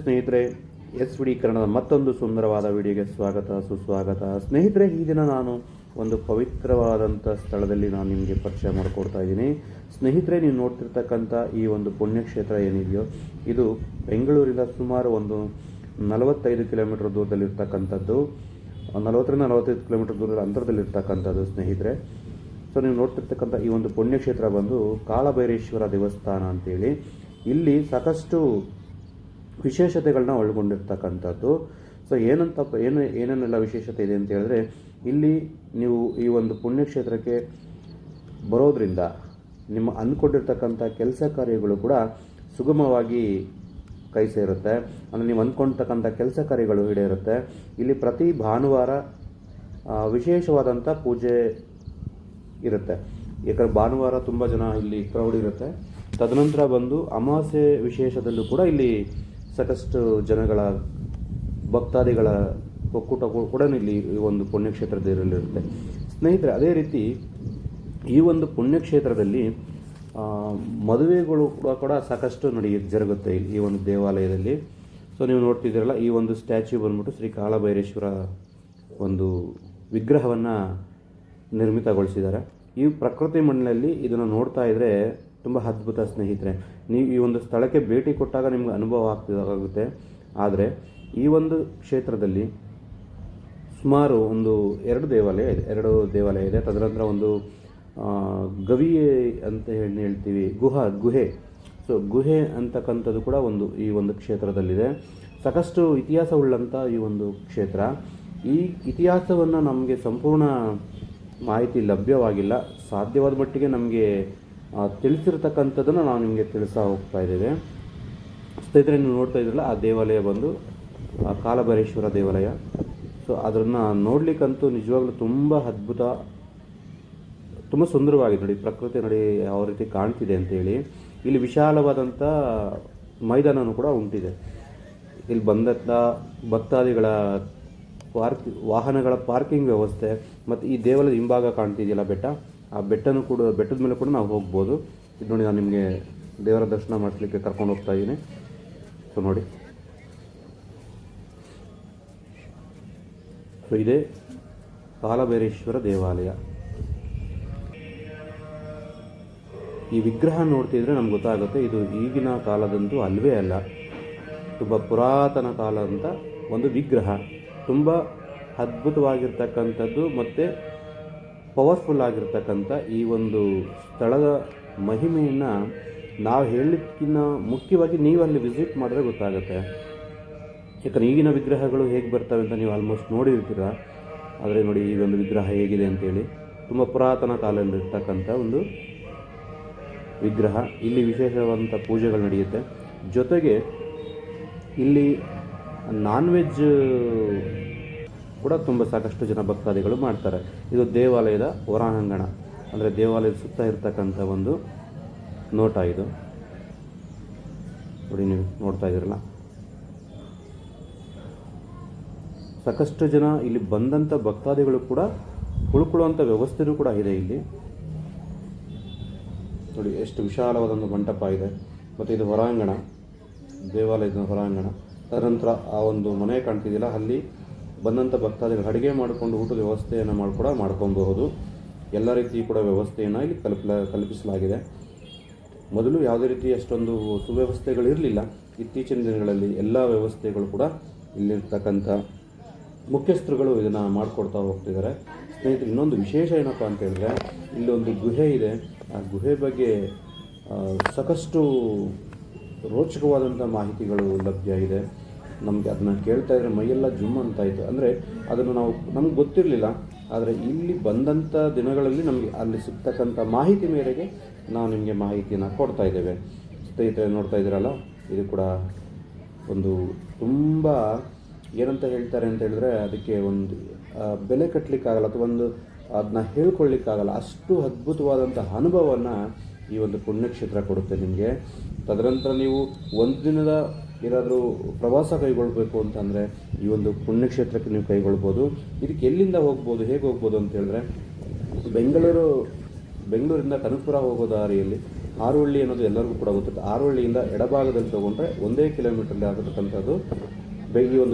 ಸ್ನೇಹಿತರೆ S D ಕನ್ನಡದ ಮತ್ತೊಂದು ಸುಂದರವಾದ ವಿಡಿಯೋಗೆ ಸ್ವಾಗತ, ಸುಸ್ವಾಗತ. ಸ್ನೇಹಿತರೆ, ಈ ದಿನ ನಾನು ಒಂದು ಪವಿತ್ರವಾದಂಥ ಸ್ಥಳದಲ್ಲಿ ನಾನು ನಿಮಗೆ ಪರಿಚಯ ಮಾಡಿಕೊಡ್ತಾ ಇದ್ದೀನಿ. ಸ್ನೇಹಿತರೆ, ನೀವು ನೋಡ್ತಿರ್ತಕ್ಕಂಥ ಈ ಒಂದು ಪುಣ್ಯಕ್ಷೇತ್ರ ಏನಿದೆಯೋ, ಇದು ಬೆಂಗಳೂರಿಂದ ಸುಮಾರು ಒಂದು ನಲವತ್ತೈದು ಕಿಲೋಮೀಟರ್ ದೂರದಲ್ಲಿರ್ತಕ್ಕಂಥದ್ದು. ನಲವತ್ತರಿಂದ ನಲವತ್ತೈದು ಕಿಲೋಮೀಟರ್ ದೂರದ ಅಂತರದಲ್ಲಿರ್ತಕ್ಕಂಥದ್ದು ಸ್ನೇಹಿತರೆ. ಸೊ ನೀವು ನೋಡ್ತಿರ್ತಕ್ಕಂಥ ಈ ಒಂದು ಪುಣ್ಯಕ್ಷೇತ್ರ ಬಂದು ಕಾಳಭೈರೇಶ್ವರ ದೇವಸ್ಥಾನ ಅಂತೇಳಿ, ಇಲ್ಲಿ ಸಾಕಷ್ಟು ವಿಶೇಷತೆಗಳನ್ನ ಒಳಗೊಂಡಿರ್ತಕ್ಕಂಥದ್ದು. ಸೊ ಏನಂತ ಏನು, ಏನೇನೆಲ್ಲ ವಿಶೇಷತೆ ಇದೆ ಅಂತ ಹೇಳಿದ್ರೆ, ಇಲ್ಲಿ ನೀವು ಈ ಒಂದು ಪುಣ್ಯಕ್ಷೇತ್ರಕ್ಕೆ ಬರೋದ್ರಿಂದ ನಿಮ್ಮ ಅಂದ್ಕೊಂಡಿರ್ತಕ್ಕಂಥ ಕೆಲಸ ಕಾರ್ಯಗಳು ಕೂಡ ಸುಗಮವಾಗಿ ಕೈ ಸೇರುತ್ತೆ. ಅಂದರೆ ನೀವು ಅಂದ್ಕೊಂಡಿರ್ತಕ್ಕಂಥ ಕೆಲಸ ಕಾರ್ಯಗಳು ಈಡೇರುತ್ತೆ. ಇಲ್ಲಿ ಪ್ರತಿ ಭಾನುವಾರ ವಿಶೇಷವಾದಂಥ ಪೂಜೆ ಇರುತ್ತೆ. ಯಾಕಂದ್ರೆ ಭಾನುವಾರ ತುಂಬ ಜನ ಇಲ್ಲಿ ಕ್ರೌಡ್ ಇರುತ್ತೆ. ತದನಂತರ ಬಂದು ಅಮಾವಾಸ್ಯೆ ವಿಶೇಷದಲ್ಲೂ ಕೂಡ ಇಲ್ಲಿ ಸಾಕಷ್ಟು ಜನಗಳ ಭಕ್ತಾದಿಗಳ ಒಕ್ಕೂಟ ಕೂಡ ಇಲ್ಲಿ ಈ ಒಂದು ಪುಣ್ಯಕ್ಷೇತ್ರದಲ್ಲಿರುತ್ತೆ ಸ್ನೇಹಿತರೆ, ಅದೇ ರೀತಿ ಈ ಒಂದು ಪುಣ್ಯಕ್ಷೇತ್ರದಲ್ಲಿ ಮದುವೆಗಳು ಕೂಡ ಕೂಡ ಸಾಕಷ್ಟು ನಡೆಯ ಜರುಗುತ್ತೆ ಈ ಒಂದು ದೇವಾಲಯದಲ್ಲಿ. ಸೊ ನೀವು ನೋಡ್ತಿದ್ದೀರಲ್ಲ, ಈ ಒಂದು ಸ್ಟ್ಯಾಚ್ಯೂ ಬಂದ್ಬಿಟ್ಟು ಶ್ರೀ ಕಾಳಭೈರೇಶ್ವರ ಒಂದು ವಿಗ್ರಹವನ್ನು ನಿರ್ಮಿತಗೊಳಿಸಿದ್ದಾರೆ. ಈ ಪ್ರಕೃತಿ ಮಣ್ಣಿನಲ್ಲಿ ಇದನ್ನು ನೋಡ್ತಾ ಇದ್ದರೆ ತುಂಬ ಅದ್ಭುತ ಸ್ನೇಹಿತರೆ. ನೀವು ಈ ಒಂದು ಸ್ಥಳಕ್ಕೆ ಭೇಟಿ ಕೊಟ್ಟಾಗ ನಿಮ್ಗೆ ಅನುಭವ ಆಗ್ತಿದಾಗುತ್ತೆ ಆದರೆ ಈ ಒಂದು ಕ್ಷೇತ್ರದಲ್ಲಿ ಸುಮಾರು ಒಂದು ಎರಡು ದೇವಾಲಯ ಇದೆ. ಎರಡು ದೇವಾಲಯ ಇದೆ. ತದನಂತರ ಒಂದು ಗವಿ ಅಂತ ಹೇಳಿ ಹೇಳ್ತೀವಿ. ಗುಹಾ, ಗುಹೆ. ಸೊ ಗುಹೆ ಅಂತಕ್ಕಂಥದ್ದು ಕೂಡ ಒಂದು ಈ ಒಂದು ಕ್ಷೇತ್ರದಲ್ಲಿದೆ. ಸಾಕಷ್ಟು ಇತಿಹಾಸವುಳ್ಳಂಥ ಈ ಒಂದು ಕ್ಷೇತ್ರ. ಈ ಇತಿಹಾಸವನ್ನು ನಮಗೆ ಸಂಪೂರ್ಣ ಮಾಹಿತಿ ಲಭ್ಯವಾಗಿಲ್ಲ. ಸಾಧ್ಯವಾದ ಮಟ್ಟಿಗೆ ನಮಗೆ ತಿಳಿಸಿರ್ತಕ್ಕಂಥದ್ದನ್ನು ನಾವು ನಿಮಗೆ ತಿಳಿಸಾ ಹೋಗ್ತಾ ಇದ್ದೇವೆ ಸ್ನೇಹಿತರೆ, ನೀವು ನೋಡ್ತಾ ಇದ್ರಲ್ಲ, ಆ ದೇವಾಲಯ ಬಂದು ಕಾಲಭೈರೇಶ್ವರ ದೇವಾಲಯ. ಸೊ ಅದನ್ನು ನೋಡಲಿಕ್ಕಂತೂ ನಿಜವಾಗ್ಲೂ ತುಂಬ ಅದ್ಭುತ, ತುಂಬ ಸುಂದರವಾಗಿದೆ ನೋಡಿ, ಪ್ರಕೃತಿ ನೋಡಿ ಯಾವ ರೀತಿ ಕಾಣ್ತಿದೆ ಅಂತೇಳಿ ಇಲ್ಲಿ ವಿಶಾಲವಾದಂಥ ಮೈದಾನವೂ ಕೂಡ ಉಂಟಿದೆ. ಇಲ್ಲಿ ಬಂದಂಥ ಭಕ್ತಾದಿಗಳ ಪಾರ್ಕ್, ವಾಹನಗಳ ಪಾರ್ಕಿಂಗ್ ವ್ಯವಸ್ಥೆ, ಮತ್ತು ಈ ದೇವಾಲಯದ ಹಿಂಭಾಗ ಕಾಣ್ತಿದೆಯಲ್ಲ ಬೆಟ್ಟ? ಆ ಬೆಟ್ಟನೂ ಕೂಡ, ಬೆಟ್ಟದ ಮೇಲೆ ಕೂಡ ನಾವು ಹೋಗ್ಬೋದು. ಇದು ನೋಡಿ ನಾನು ನಿಮಗೆ ದೇವರ ದರ್ಶನ ಮಾಡಿಸ್ಲಿಕ್ಕೆ ಕರ್ಕೊಂಡು ಹೋಗ್ತಾ ಇದ್ದೀನಿ. ಸೊ ನೋಡಿ. ಸೊ ಇದೇ ಕಾಲಭೈರೇಶ್ವರ ದೇವಾಲಯ. ಈ ವಿಗ್ರಹ ನೋಡ್ತಿದ್ರೆ ನಮ್ಗೆ ಗೊತ್ತಾಗುತ್ತೆ, ಇದು ಈಗಿನ ಕಾಲದಂತೂ ಅಲ್ವೇ ಅಲ್ಲ. ತುಂಬ ಪುರಾತನ ಕಾಲದಂಥ ಒಂದು ವಿಗ್ರಹ. ತುಂಬ ಅದ್ಭುತವಾಗಿರ್ತಕ್ಕಂಥದ್ದು ಮತ್ತು ಪವರ್ಫುಲ್ ಆಗಿರ್ತಕ್ಕಂಥ ಈ ಒಂದು ಸ್ಥಳದ ಮಹಿಮೆಯನ್ನು ನಾವು ಹೇಳಲಿಕ್ಕಿಂತ ಮುಖ್ಯವಾಗಿ ನೀವು ಅಲ್ಲಿ ವಿಸಿಟ್ ಮಾಡಿದ್ರೆ ಗೊತ್ತಾಗುತ್ತೆ. ಯಾಕಂದರೆ ಈಗಿನ ವಿಗ್ರಹಗಳು ಹೇಗೆ ಬರ್ತವೆ ಅಂತ ನೀವು ಆಲ್ಮೋಸ್ಟ್ ನೋಡಿರ್ತೀರ. ಆದರೆ ನೋಡಿ ಈ ಒಂದು ವಿಗ್ರಹ ಹೇಗಿದೆ ಅಂತೇಳಿ. ತುಂಬ ಪುರಾತನ ಕಾಲದಲ್ಲಿರ್ತಕ್ಕಂಥ ಒಂದು ವಿಗ್ರಹ. ಇಲ್ಲಿ ವಿಶೇಷವಾದಂಥ ಪೂಜೆಗಳು ನಡೆಯುತ್ತೆ. ಜೊತೆಗೆ ಇಲ್ಲಿ ನಾನ್ ವೆಜ್ ಕೂಡ ತುಂಬ ಸಾಕಷ್ಟು ಜನ ಭಕ್ತಾದಿಗಳು ಮಾಡ್ತಾರೆ. ಇದು ದೇವಾಲಯದ ಹೊರಾಂಗಣ ಅಂದರೆ ದೇವಾಲಯದ ಸುತ್ತ ಇರತಕ್ಕಂಥ ಒಂದು ನೋಟ ಇದು. ನೋಡಿ ನೀವು ನೋಡ್ತಾ ಇದ್ದೀರಲ್ಲ. ಸಾಕಷ್ಟು ಜನ ಇಲ್ಲಿ ಬಂದಂಥ ಭಕ್ತಾದಿಗಳು ಕೂಡ ಉಳ್ಕೊಳ್ಳುವಂಥ ವ್ಯವಸ್ಥೆನೂ ಕೂಡ ಇದೆ ಇಲ್ಲಿ. ನೋಡಿ ಎಷ್ಟು ವಿಶಾಲವಾದ ಒಂದು ಮಂಟಪ ಇದೆ. ಮತ್ತು ಇದು ಹೊರಾಂಗಣ ದೇವಾಲಯದ ಹೊರಾಂಗಣ ತದನಂತರ ಆ ಒಂದು ಮನೆ ಕಾಣ್ತಿದೆಯಲ್ಲ, ಅಲ್ಲಿ ಬಂದಂಥ ಭಕ್ತಾದಿಗಳು ಅಡುಗೆ ಮಾಡಿಕೊಂಡು ಊಟದ ವ್ಯವಸ್ಥೆಯನ್ನು ಮಾಡಿ ಕೂಡ ಮಾಡ್ಕೊಬಹುದು. ಎಲ್ಲ ರೀತಿ ಕೂಡ ವ್ಯವಸ್ಥೆಯನ್ನು ಇಲ್ಲಿ ಕಲ್ಪಲ, ಕಲ್ಪಿಸಲಾಗಿದೆ. ಮೊದಲು ಯಾವುದೇ ರೀತಿ ಅಷ್ಟೊಂದು ಸುವ್ಯವಸ್ಥೆಗಳಿರಲಿಲ್ಲ ಇತ್ತೀಚಿನ ದಿನಗಳಲ್ಲಿ ಎಲ್ಲ ವ್ಯವಸ್ಥೆಗಳು ಕೂಡ ಇಲ್ಲಿರ್ತಕ್ಕಂಥ ಮುಖ್ಯಸ್ಥರುಗಳು ಇದನ್ನು ಮಾಡಿಕೊಡ್ತಾ ಹೋಗ್ತಿದ್ದಾರೆ. ಸ್ನೇಹಿತರೆ, ಇನ್ನೊಂದು ವಿಶೇಷ ಏನಪ್ಪ ಅಂತ ಹೇಳಿದ್ರೆ ಇಲ್ಲೊಂದು ಗುಹೆ ಇದೆ. ಆ ಗುಹೆ ಬಗ್ಗೆ ಸಾಕಷ್ಟು ರೋಚಕವಾದಂಥ ಮಾಹಿತಿಗಳು ಲಭ್ಯ ಇದೆ. ನಮಗೆ ಅದನ್ನ ಕೇಳ್ತಾ ಇದ್ರೆ ಮೈಯೆಲ್ಲ ಜುಮ್ ಅಂತ ಇತ್ತು ಅಂದರೆ ಅದನ್ನು ನಾವು ನಮ್ಗೆ ಗೊತ್ತಿರಲಿಲ್ಲ. ಆದರೆ ಇಲ್ಲಿ ಬಂದಂಥ ದಿನಗಳಲ್ಲಿ ನಮಗೆ ಅಲ್ಲಿ ಸಿಗ್ತಕ್ಕಂಥ ಮಾಹಿತಿ ಮೇರೆಗೆ ನಾವು ನಿಮಗೆ ಮಾಹಿತಿಯನ್ನು ಕೊಡ್ತಾ ಇದ್ದೇವೆ. ಸ್ನೇಹಿತರೆ, ನೋಡ್ತಾ ಇದ್ದೀರಲ್ಲ? ಇದು ಕೂಡ ಒಂದು ತುಂಬ ಏನಂತ ಹೇಳ್ತಾರೆ ಅಂತ ಹೇಳಿದ್ರೆ ಅದಕ್ಕೆ ಒಂದು ಬೆಲೆ ಕಟ್ಟಲಿಕ್ಕಾಗಲ್ಲ ಅಥವಾ ಒಂದು ಅದನ್ನ ಹೇಳ್ಕೊಳ್ಳಿಕ್ಕಾಗಲ್ಲ. ಅಷ್ಟು ಅದ್ಭುತವಾದಂಥ ಅನುಭವವನ್ನು ಈ ಒಂದು ಪುಣ್ಯಕ್ಷೇತ್ರ ಕೊಡುತ್ತೆ ನಿಮಗೆ. ತದನಂತರ ನೀವು ಒಂದು ದಿನದ ಏನಾದರೂ ಪ್ರವಾಸ ಕೈಗೊಳ್ಬೇಕು ಅಂತಂದರೆ ಈ ಒಂದು ಪುಣ್ಯಕ್ಷೇತ್ರಕ್ಕೆ ನೀವು ಕೈಗೊಳ್ಬೋದು. ಇದಕ್ಕೆ ಎಲ್ಲಿಂದ ಹೋಗ್ಬೋದು, ಹೇಗೆ ಹೋಗ್ಬೋದು ಅಂತ ಹೇಳಿದ್ರೆ, ಬೆಂಗಳೂರು, ಬೆಂಗಳೂರಿಂದ ಕನಕಪುರ ಹೋಗೋ ದಾರಿಯಲ್ಲಿ ಆರುವಳ್ಳಿ ಅನ್ನೋದು ಎಲ್ಲರಿಗೂ ಕೂಡ ಗೊತ್ತಿತ್ತು ಆರುವಳ್ಳಿಯಿಂದ ಎಡಭಾಗದಲ್ಲಿ ತಗೊಂಡ್ರೆ ಒಂದೇ ಕಿಲೋಮೀಟರ್ಲಿ ಆಗತಕ್ಕಂಥದ್ದು ಬೆಂಗಿ ಒಂದು